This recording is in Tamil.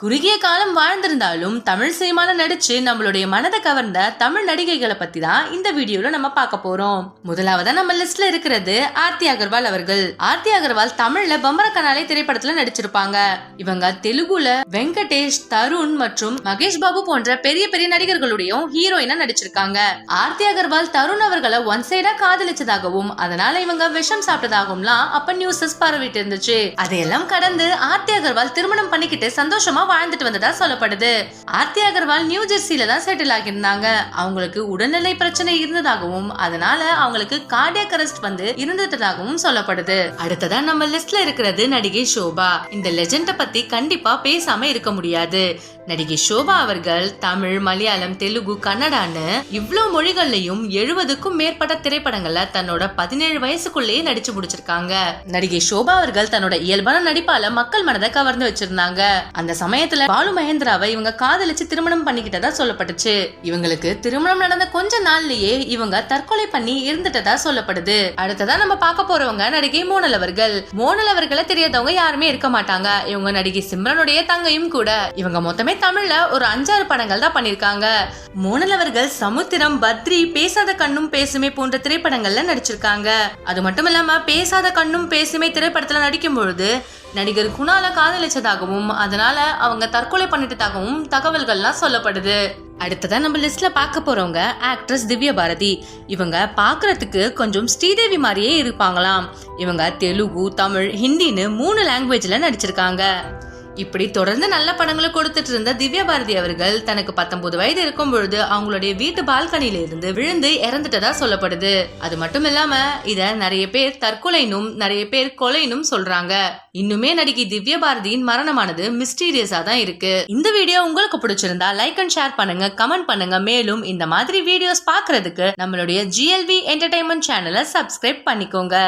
குறுகிய காலம் வாழ்ந்திருந்தாலும் தமிழ் சினிமால நடிச்சு நம்மளுடைய மனதை கவர்ந்த தமிழ் நடிகைகளை பத்தி தான் இந்த வீடியோல நம்ம பார்க்க போறோம். முதலாவதா நம்ம லிஸ்ட்ல இருக்கிறது ஆர்த்தி அகர்வால் அவர்கள். ஆர்த்தி அகர்வால் தமிழ்ல பம்பர கனாலே திரைப்படத்துல நடிச்சிருப்பாங்க. இவங்க தெலுங்குல வெங்கடேஷ் தருண் மற்றும் மகேஷ் பாபு போன்ற பெரிய பெரிய நடிகர்களுடையும் ஹீரோயினா நடிச்சிருக்காங்க. ஆர்த்தி அகர்வால் தருண் அவர்களை ஒன் சைடா காதலிச்சதாகவும் அதனால இவங்க விஷம் சாப்பிட்டதாகவும்லாம் அப்ப நியூஸஸ் பரவிட்டு இருந்துச்சு. அதையெல்லாம் கடந்து ஆர்த்தி அகர்வால் திருமணம் பண்ணிக்கிட்டு சந்தோஷமா வாழ்ந்துட்டு வந்ததா சொல்லப்படுது. ஆர்த்தி அகர்வால் நியூ ஜெர்சியில தான் செட்டில் ஆகியிருந்தாங்க. அவங்களுக்கு உடல்நிலை பிரச்சனை இருந்ததாகவும் அதனால அவங்களுக்கு கார்டியக் அரெஸ்ட் வந்து இருந்ததாகவும் சொல்லப்படுது. அடுத்ததா நம்ம லிஸ்ட்ல இருக்கிறது நடிகை ஷோபா. இந்த லெஜெண்ட பத்தி கண்டிப்பா பேசாம இருக்க முடியாது. நடிகை ஷோபா அவர்கள் தமிழ் மலையாளம் தெலுங்கு கன்னடான்னு இவ்வளோ மொழிகள்லயும் எழுபதுக்கும் மேற்பட்ட திரைப்படங்கள்ல தன்னோட பதினேழு வயசுக்குள்ளேயே நடிச்சு முடிச்சிருக்காங்க. நடிகை ஷோபா அவர்கள் தன்னோட இயல்பான நடிப்பால மக்கள் மனதை கவர்ந்து வச்சிருந்தாங்க. அந்த சமயத்துல பாலு மகேந்திராவை இவங்க காதலிச்சு திருமணம் பண்ணிக்கிட்டதா சொல்லப்பட்டுச்சு. இவங்களுக்கு திருமணம் நடந்த கொஞ்ச நாள்லயே இவங்க தற்கொலை பண்ணி இருந்துட்டதா சொல்லப்படுது. அடுத்ததா நம்ம பார்க்க போறவங்க நடிகை மோனல் அவர்கள். மோனல் அவர்களை தெரியாதவங்க யாருமே இருக்க மாட்டாங்க. இவங்க நடிகை சிம்ரனுடைய தங்கையும் கூட. இவங்க மொத்தமே தமிழ்ல ஒரு அஞ்சாறு படங்கள் தான் பண்ணிருக்காங்க. மோனல் அவர்கள் சமுத்திரம் பத்ரி பேசாத கண்ணும் பேசுமே போன்ற திரைப்படங்கள்ல நடிச்சிருக்காங்க. அது மட்டும் இல்லாம பேசாத கண்ணும் பேசுமே திரைப்படத்துல நடிக்கும் பொழுது நடிகர் குணால காதலிச்சதாகவும் அதனால அவங்க தற்கொலை பண்ணிட்டதாகவும் தகவல்கள்லாம் சொல்லப்படுது. அடுத்ததான் நம்ம லிஸ்ட்ல பார்க்க போறவங்க ஆக்ட்ரஸ் திவ்ய பாரதி. இவங்க பாக்குறதுக்கு கொஞ்சம் ஸ்ரீதேவி மாதிரியே இருப்பாங்களாம். இவங்க தெலுங்கு தமிழ் ஹிந்தின்னு மூணு லாங்குவேஜ்ல நடிச்சிருக்காங்க. இப்படி தொடர்ந்து நல்ல படங்களை கொடுத்துட்டு இருந்த திவ்யா பாரதி அவர்கள் தனக்கு பத்தொன்பது வயது இருக்கும் பொழுது அவங்களுடைய வீட்டு பால்கனியில இருந்து விழுந்து இறந்துட்டதா சொல்லப்படுது. அது மட்டும் இல்லாம இத நிறைய பேர் தற்கொலைனும் நிறைய பேர் கொலைனும் சொல்றாங்க. இன்னுமே நடிகை திவ்யா பாரதியின் மரணமானது மிஸ்டீரியஸா தான் இருக்கு. இந்த வீடியோ உங்களுக்கு பிடிச்சிருந்தா லைக் அண்ட் ஷேர் பண்ணுங்க கமெண்ட் பண்ணுங்க. மேலும் இந்த மாதிரி வீடியோஸ் பாக்குறதுக்கு நம்மளுடைய ஜிஎல்வி என்டர்டைன்மெண்ட் சேனலை சப்ஸ்கிரைப் பண்ணிக்கோங்க.